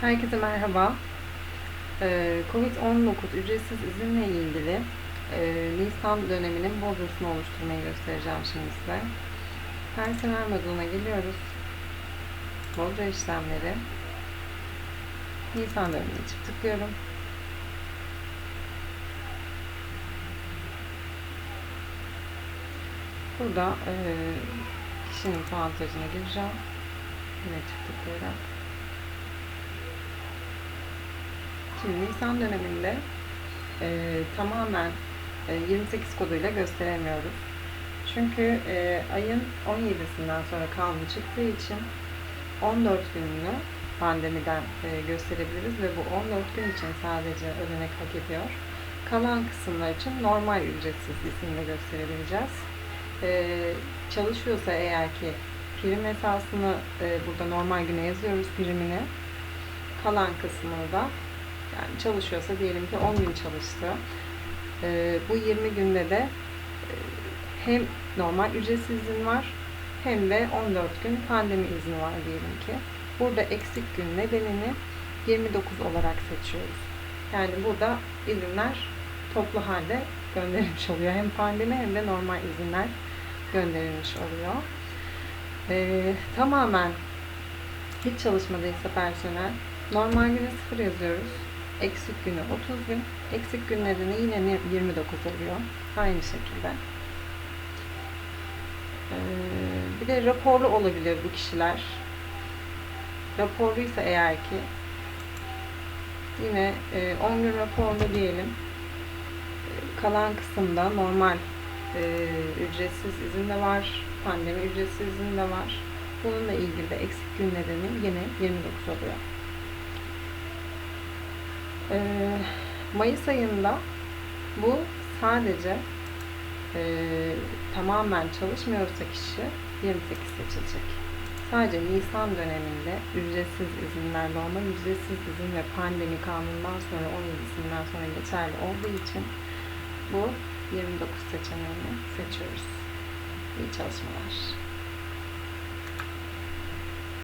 Herkese merhaba. Ee, Covid-19 ücretsiz izinle ilgili e, Nisan döneminin bordrosunu oluşturmayı göstereceğim şimdi size. Personel moduna geliyoruz. Bordro işlemleri. Nisan dönemine çift tıklıyorum. Burada e, kişinin puantajına gireceğim. Yine çift tıklayarak. Şimdi Nisan döneminde e, tamamen e, 28 koduyla gösteremiyoruz. Çünkü e, ayın 17'sinden sonra kanun çıktığı için 14 gününü pandemiden e, gösterebiliriz ve bu 14 gün için sadece ödenek hak ediyor. Kalan kısımlar için normal ücretsiz isimle gösterebileceğiz. E, çalışıyorsa eğer ki prim esasını e, burada normal güne yazıyoruz primini. Kalan kısmını da yani çalışıyorsa diyelim ki 10 gün çalıştı. Ee, bu 20 günde de e, hem normal ücretsiz izin var hem de 14 gün pandemi izni var diyelim ki. Burada eksik gün nedenini 29 olarak seçiyoruz. Yani burada izinler toplu halde gönderilmiş oluyor. Hem pandemi hem de normal izinler gönderilmiş oluyor. Ee, tamamen hiç çalışmadıysa personel normal güne 0 yazıyoruz. Eksik günü 30 gün. Eksik gün nedeni yine 29 oluyor. Aynı şekilde. Ee, bir de raporlu olabilir bu kişiler. Raporluysa eğer ki yine e, 10 gün raporlu diyelim. Kalan kısımda normal e, ücretsiz izin de var. Pandemi ücretsiz izin de var. Bununla ilgili de eksik gün nedeni yine 29 oluyor. Ee, Mayıs ayında bu sadece e, tamamen çalışmıyorsa kişi 28 seçilecek. Sadece Nisan döneminde ücretsiz izinler, normal ücretsiz izin ve pandemi kanunundan sonra 17'sinden sonra geçerli olduğu için bu 29 seçeneğini seçiyoruz. İyi çalışmalar.